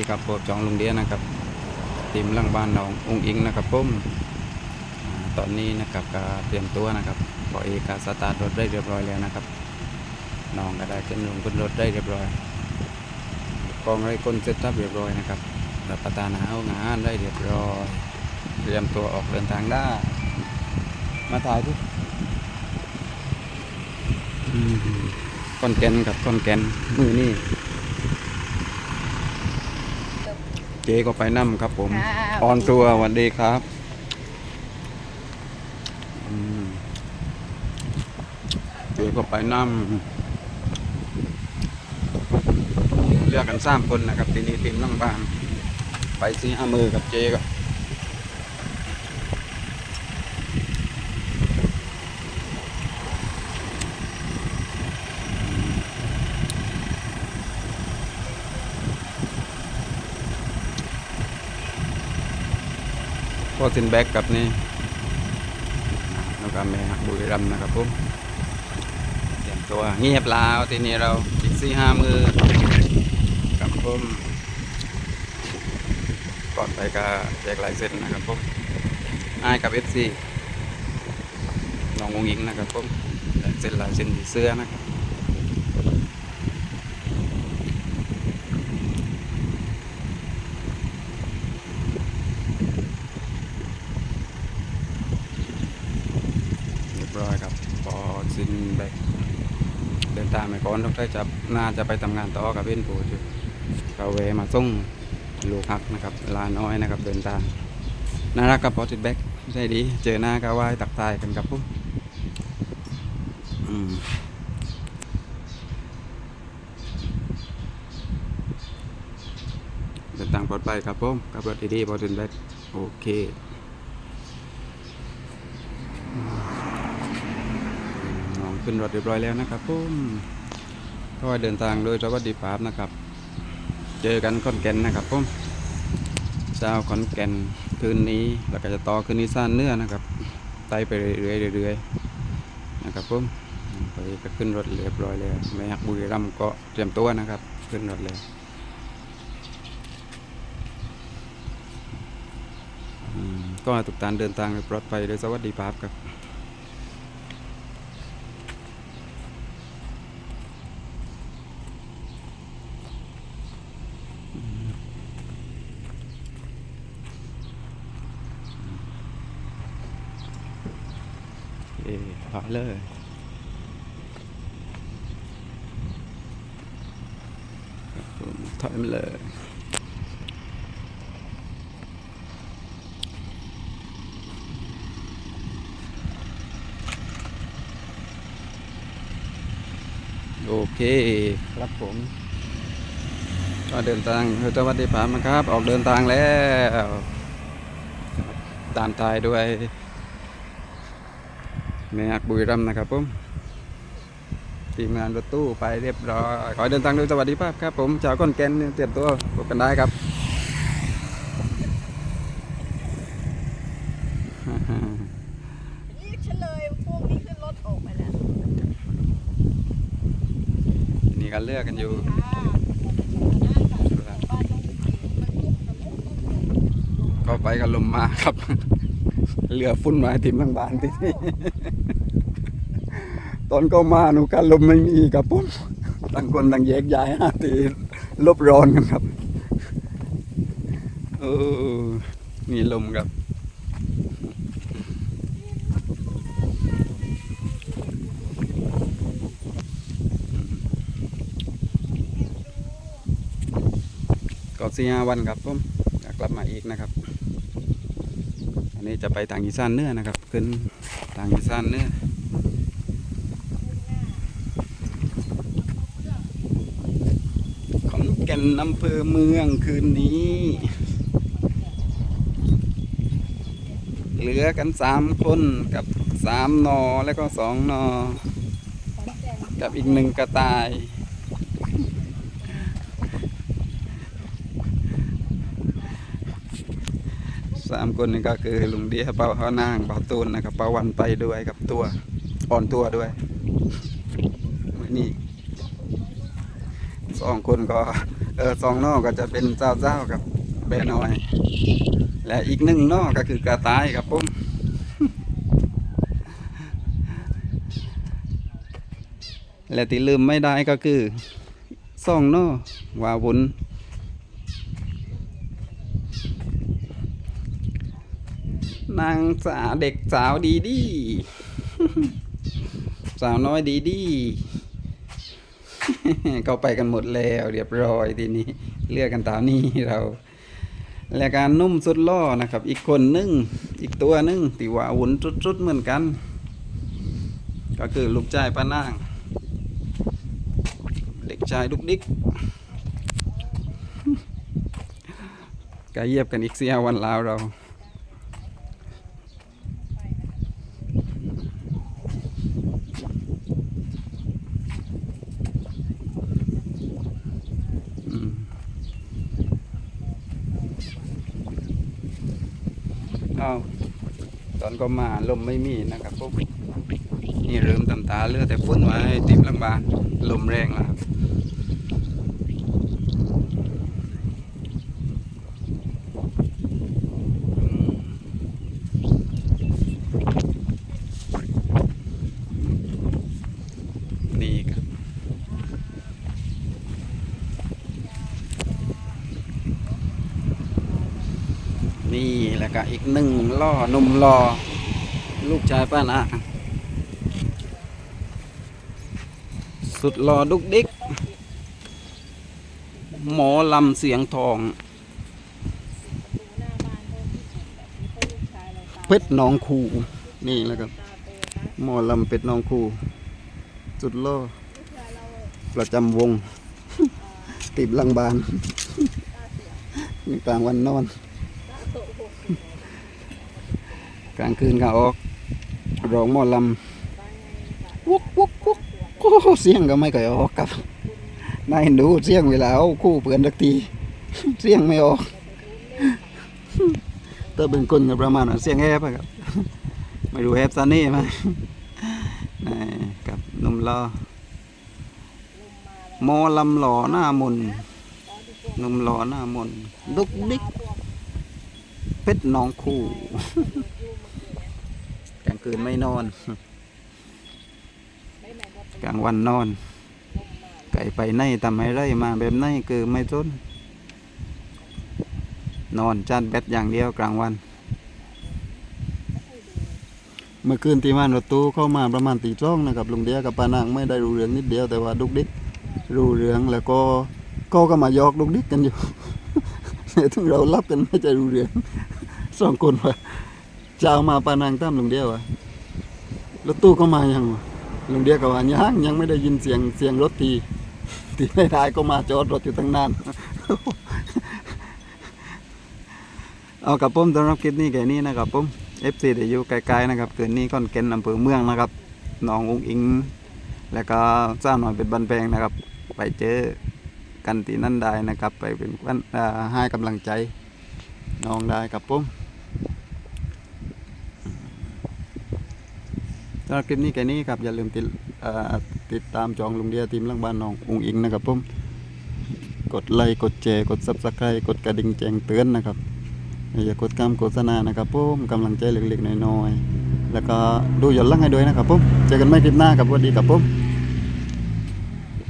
ดีครับโปรดจองลุงเดียนะครับทีมล่างบ้านน้ององอิงนะครับผมตอนนี้นะครับก็เตรียมตัวนะครับพอเอกสตาร์ทรถได้เรียบร้อยแล้วนะครับน้องก็ได้ขึ้นลงขึ้นรถได้เรียบร้อยกองไรก้นเซตทับเรียบร้อยนะครับรับประทานอาหารงานได้เรียบร้อยเตรียมตัวออกเดินทางได้มาถ่ายทุกคอนแกนกับคอนแกนมือนี่ เจ๊ก็ไปนั่มครับผมค่ะ ออนตัวสวัสดีครับอืมเจ๊ก็ไปนั่มเลือกกันสามคนนะครับ ทีนี้ทีมล่างบ้านไปซีห้ามือกับเจ๊ก็ พอสินแบ็กกับนี่แล้วก็แมฮักบุรีรัมนะครับผมเตรียมตัวเงียบลาวทีนี้เราอีกสี่ห้ามือกับผมก่อนไปก็แจกลายเซ็นนะครับผมไอ้กับเอฟซีน้องวงยิงนะครับผมเซ็นลายเซ็นสีเสื้อนะครับ เรียบร้อยครับ พอสิ้นแบกเดิ นทางไปก่อนต้องได้จับน่าจะไปทำงานต่อกับเพื่อนปู่อยู่ก็เวมาส่งลูกฮักนะครับลาน้อยนะครับเดินทางน่ารักกับพอติดแบกใช่ดี เจอหน้าก็ไหว้ตักทายกันครับผมอืมเดินทางปลอดภัยครับผมกับรถดีๆพอติดแบกโอเค น้อง ขึ้นรถเรียบร้อยแล้วนะครับผมก็เดินทางโดยสวัสดิภาพนะครับ เจอกันขอนแก่นนะครับผมเช้าขอนแก่นคืนนี้แล้วก็จะต่อคืนนี้สั้นเนื้อนะครับไต่ไปเรื่อยๆเรื่อยๆนะครับผมไปก็ขึ้นรถเรียบร้อยแล้วแม่ฮักบุรีรัมก็เตรียมตัวนะครับ ขึ้นรถเลยก็ทุกการเดินทางปลอดภัยโดยสวัสดิภาพครับ เอ๊ถอยเลยครับผมถอยมาเลยโอเคครับผมก็เดินทางเฮอร์ตวัดดีผามครับ ออกเดินทางแล้วตามทายด้วย แม่อักบุรีรัมย์นะครับผมทีมงานรถตู้ไปเรียบร้อย ขอให้เดินทางโดยสวัสดิภาพครับผมชาวก้อนแกนเนี่ยเตรียมตัวพบกันได้ครับเรียกฉันเลยพวกนี้ขึ้นรถออกไปแล้ว นี่ก็เลือกกันอยู่ก็ไปกันลมมาครับ เรือฟุ้นมาให้ทีมทั้งบ้านที่นี่ตอนก็มาหนูการลมไม่มีครับผมต่างคนต่างแยกย้ายหาทีลบร้อนกันครับเออมีลมครับก็สี่ห้าวันครับผมอยากกลับมาอีกนะครับ นนี้จะไปทางอีสานเนื้อนะครับ ขึ้นทางอีสานเนื้อขอนแก่นอำเภอเมืองคืนนี้ เหลือกันสามคนกับสามนอแล้วก็สองนอ กับอีกหนึ่งกระต่าย สามคนนี่ก็คือลุงเดียเป่าเขานางเป่าตูนนะครับเป่าวันไปด้วยกับตัวอ่อนตัวด้วยมือนี้สองคนก็เออสองนอกก็จะเป็นเจ้าเจ้ากับแบน้อย และอีกหนึ่งนอกก็คือกระต่ายครับผมและที่ลืมไม่ได้ก็คือสองนอวาวุน นางสาวเด็กสาวดีดี สาวน้อยดีดีเขาไปกันหมดแล้วเรียบร้อยทีนี้ เลือกกันตามนี้เรา และการนุ่มสุดล่อนะครับ อีกคนหนึง อีกตัวหนึงที่ว่าหวุนจุดๆเหมือนกัน ก็คือลูกชายป้านาง เด็กชายลูกดิกก็เยียบกันอีกเสียวันลาวเรา อาตอนก็มาลมไม่มีนะครับพวกนี่เริ่มตำตาเลือดแต่ฝนไว้ติมลังบานลมแรงแล้วครับอืมนี่ครับ นี่ แหละก็อีกหนึ่งล่อหนุ่มล่อลูกชายป้านะสุดหล่อดุกดิก หมอลำเสียงทองเขาแบบนี้เขาลูกชายเราตาเพชรหนองคูนี่แล้วก็ตาโตนะหมอลำเป็ดหนองคูสุดล่อประจำวง ติดลังบานตาเสียนี่กลางวันนอน ตาโตหก กลางคืนก็ออกร้องหมอลำวุกวุกวุกโอ้เสียงก็ไม่ก่อยออกครับนายดูเสียงเวลาเอาคู่เปือนสักทีเสียงไม่ออกถ้าเป็นคนก็ประมาณว่าเสียงแอบอะครับไม่รู้แอบซานี่ไหมนี่กับนุ่มรอมอลำหล่อหน้ามนนุ่มหล่อหน้ามนดุกดิก เพชรน้องคู่ กลางคืนไม่นอน กลางวันนอน ไก่ไปไหนทำให้ไรมาแบบไหนคือไม่ต้นนอนจานแบตอย่างเดียวกลางวัน เมื่อคืนที่มานรถตู้เข้ามาประมาณตีจ้องนะครับลุงเดียกับปานางไม่ได้รู้เรื่องนิดเดียวแต่ว่าดุกดิกรู้เรื่องแล้วก็ก็ก็มายอกดุกดิกกันอยู่เนี่ยถึงเรารับกันไม่ใจรู้เรื่อง สองคนว่าเจ้ามาปานางตามลุงเดียวอะรถตู้ก็มายังวะลุงเดียวก็ว่ายังยังไม่ได้ยินเสียงเสียงรถทีที่ไม่ได้ก็มาจอดรถอยู่ตั้งนานเอากับผมสำหรับคลิปนี้แค่นี้นะครับผม FC เดี๋ยวอยู่ไกลๆนะครับคืนนี้ก้อนเกนอำเภอเมืองนะครับหนองอุ้งอิง แล้วก็สร้างหน่อยเป็นบันแปลงนะครับ ไปเจอกันที่นั่นได้นะครับ ไปเป็นวันให้กำลังใจน้องได้ครับผม สำหรับคลิปนี้แค่นี้ครับอย่าลืมติดติดตามจองลุงเดียทีมล่างบ้านน้องอุงอิงนะครับผมกดไลค์กดแชร์กดซับสไครต์กดกระดิ่งแจ้งเตือนนะครับอย่ากดคำโฆษณานะครับผมกำลังใจเล็กๆน้อยๆแล้วก็ดูย้อนหลังให้ด้วยนะครับผมเจอกันไม่คลิปหน้าครับสวัสดีครับผม